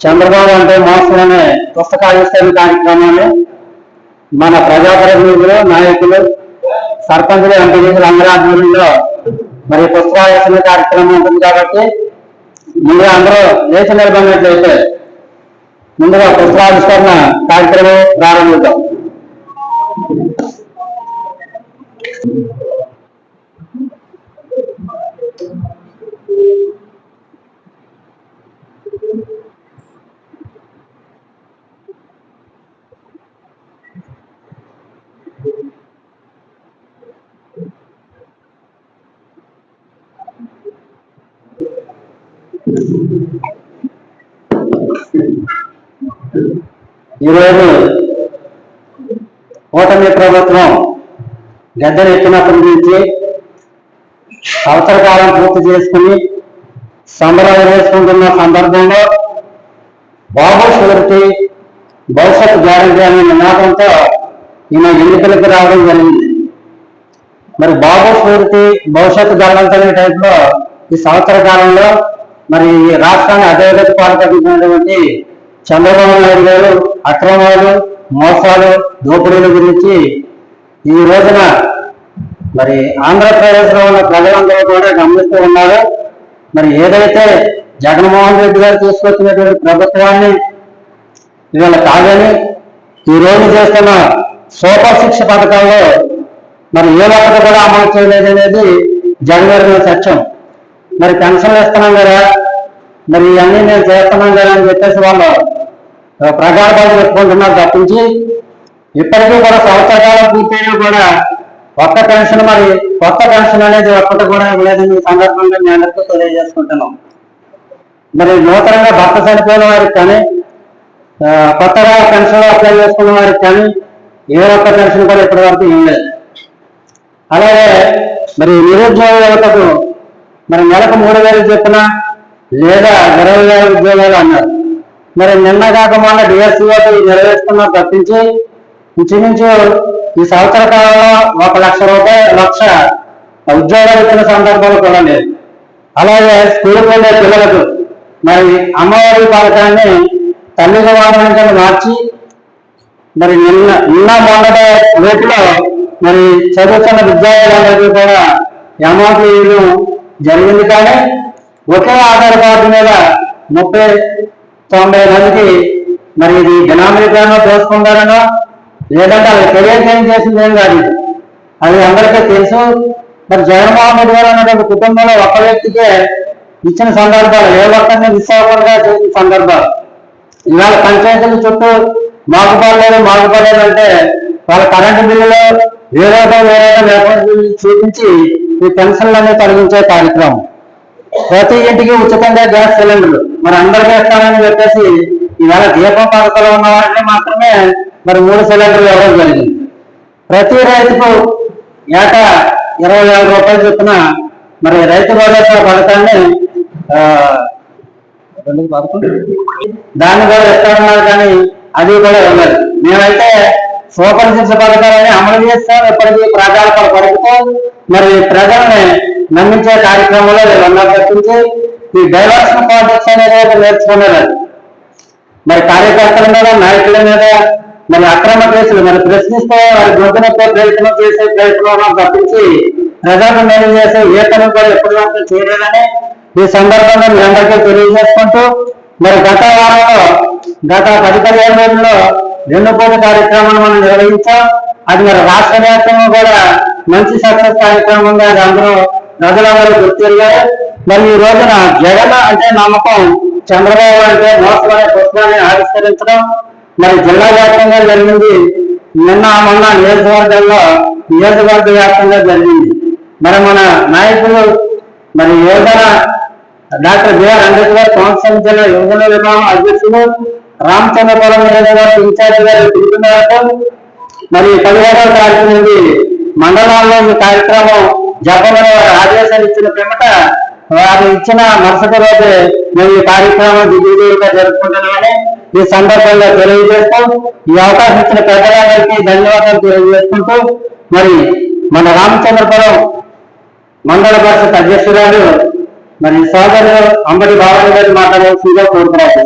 చంద్రబాబు అంటే మోసం అనే పుస్తకావిష్కరణ కార్యక్రమాన్ని మన ప్రజాప్రతినిధులు నాయకులు సర్పంచులు ఎంపీలు అందరి ఆధ్వర్యంలో మరి పుస్తకావిష్కరణ కార్యక్రమం ఉంటుంది కాబట్టి ముందుగా అందరూ లేచి నిలబడినట్లయితే ముందుగా పుస్తకావిష్కరణ కార్యక్రమం ప్రారంభిద్దాం. ఈరోజు కూటమి ప్రభుత్వం గద్దెనెక్కినప్పటి నుంచి అవసరకాలం పూర్తి చేసుకుని సంబరాలు చేసుకుంటున్న సందర్భంలో బాబు షూరిటీ భవిష్యత్ గ్యారంటీ అనే నినాదంతో ఈయన ఎన్నికలకు రావడం జరిగింది. మరి బాబు షూరిటీ భవిష్యత్ గ్యారంటీ అనే టైప్లో ఈ సంవత్సర కాలంలో మరి ఈ రాష్ట్రాన్ని అధోగతి పాల్పడుతున్నటువంటి చంద్రబాబు నాయుడు గారు అక్రమాలు మోసాలు దోపిడీల గురించి ఈ రోజున మరి ఆంధ్రప్రదేశ్లో ఉన్న ప్రజలందరూ కూడా గమనిస్తూ ఉన్నారు. మరి ఏదైతే జగన్మోహన్ రెడ్డి గారు తీసుకొచ్చినటువంటి ప్రభుత్వాన్ని ఇవాళ కాదని ఈ రోజు చేస్తున్న సూపర్ శిక్ష పథకాల్లో మరి ఏ ఒక్కటి కూడా అమలు చేయలేదనేది జగన్ సత్యం. మరి పెన్షన్లు ఇస్తున్నాం కదా. మరి ఇవన్నీ నేను చేస్తున్నాం కదా అని చెప్పేసి వాళ్ళు ప్రగాఢాలు పెట్టుకుంటున్నారు తప్పించి ఇప్పటికీ కూడా సంవత్సరకాలం పూర్తయినా కూడా కొత్త పెన్షన్ మరి కొత్త పెన్షన్ అనేది ఒక్కటి కూడా లేదని సందర్భంగా మీ అందరికీ తెలియజేసుకుంటున్నాం. మరి నూతనంగా భర్త చనిపోయిన వారికి కానీ కొత్తగా పెన్షన్ అప్లై చేసుకున్న వారికి కానీ ఏ ఒక్క పెన్షన్ కూడా ఇప్పటి వరకు ఇవ్వలేదు. అలాగే మరి నిరుద్యోగ యువతకు మరి నెలకు మూడు వేలు చెప్పిన లేదా ఇరవై వేల ఉద్యోగాలు అన్నారు. మరి నిన్న కాక మొన్న డిఎస్సీఓకి నెరవేర్చుకున్న తప్పించి ఇంచుమించు ఈ సంవత్సర కాలంలో ఒక లక్ష రూపాయలు లక్ష ఉద్యోగాలు ఇచ్చిన సందర్భాలు కూడా లేదు అలాగే స్కూల్కి వెళ్ళే పిల్లలకు మరి అమ్మవారి పథకాన్ని తల్లిగా వాడడానికి మార్చి మరి నిన్న నిన్న మొన్నటి రేపులో మరి చదువుతున్న విద్యార్థులందరికీ కూడా అమౌంట్లు జరిగింది కానీ ఒకే ఆధార్ కార్డు మీద ముప్పై తొంభై మందికి మరి ఇది జనామీకరణ దోచుకుంటారనో లేదంటే అది కెరియర్ చేంజ్ చేసింది ఏం కాదు అది అందరికీ తెలుసు. మరి జగన్మోహన్ రెడ్డి గారు అన్నటువంటి కుటుంబంలో ఒక్క వ్యక్తికే ఇచ్చిన సందర్భాలు ఏ ఒక్కరిని మిస్ అవ్వకుండా చేసిన సందర్భాలు. ఇవాళ పంచాయతీల చుట్టూ మాకు పాడలేను అంటే వాళ్ళ కరెంటు బిల్లులో వేరేదో చూపించి ఈ పెన్షన్లన్నీ తొలగించే కార్యక్రమం. ప్రతి ఇంటికి ఉచితంగా గ్యాస్ సిలిండర్లు. మరి అందరికీ ఇస్తారని చెప్పేసి ఇవాళ దీపం పథకంలో ఉన్న వారికి మాత్రమే మరి మూడు సిలిండర్లు ఇవ్వడం జరిగింది. ప్రతి రైతుకు ఏటా ఇరవై వేల రూపాయలు చొప్పున మరి రైతు భరోసా పథకాన్ని ఆ, దాన్ని కూడా ఇస్తారన్నారు కానీ అది కూడా ఇవ్వలేదు. మేమైతే సూపర్ సిక్స్ పథకాలని అమలు ఎప్పటికీ ఇప్పటికీ ప్రజలకు పడుతూ మరి ప్రజల్ని నమ్మించే కార్యక్రమంలో వీళ్ళందరూ తప్పించి ఈ డైవర్షన్ పాలిటిక్స్ అనేది నేర్చుకున్నారు. మరి కార్యకర్తల మీద నాయకుల మీద మరి అక్రమ కేసులు మరి ప్రశ్నిస్తే వారి గొంతునొప్పే ప్రయత్నం చేసే ప్రయత్నం తప్పించి ప్రజలకు మేలు చేసే ఏ పని కూడా ఎప్పటి వరకు చేయలేదని ఈ సందర్భంగా మీ అందరికీ తెలియజేసుకుంటూ మరి గత వారంలో గత పది పదిహేను రోజుల్లో వెన్నుపోటు కార్యక్రమాన్ని మనం నిర్వహించాం. అది మరి రాష్ట్ర వ్యాప్తంగా కూడా మంచి సక్సెస్ కార్యక్రమంగా అది అందరూ ప్రజలందరూ గుర్తిరిగారు మరి ఈ రోజున జగన్ అంటే నమ్మకం చంద్రబాబు అంటే మోసమైన పుష్పాన్ని ఆవిష్కరించడం. మరి జిల్లా వ్యాప్తంగా జరిగింది. నిన్న మొన్న నియోజకవర్గంలో నియోజకవర్గ వ్యాప్తంగా జరిగింది. మరి మన నాయకులు మరి యువజన డాక్టర్ బిఆర్ అంబేద్కర్ కోనసీమ జిల్లా యువజన విభాగం అధ్యక్షులు రామచంద్రపురం నియోజకవర్గ ఇన్ఛార్జి గారి పిలుపు మేరకు మరి పదిహేడవ తారీఖు నుండి మండలాల్లో ఈ కార్యక్రమం జపమని వారు ఆదేశాలు ఇచ్చిన పిమ్మట వారు ఇచ్చిన మరుసటి రోజే మేము ఈ కార్యక్రమం దిగ్విజయంగా జరుపుకుంటున్నామని ఈ సందర్భంగా తెలియజేస్తూ ఈ అవకాశం ఇచ్చిన పెద్దలందరికీ ధన్యవాదాలు తెలియజేసుకుంటూ మరి మన రామచంద్రపురం మండల పరిషత్ అధ్యక్షురాలు మరి సోదరులు అంబటి భావన గారి మాట్లాడవలసిందిగా కోరుతున్నాను.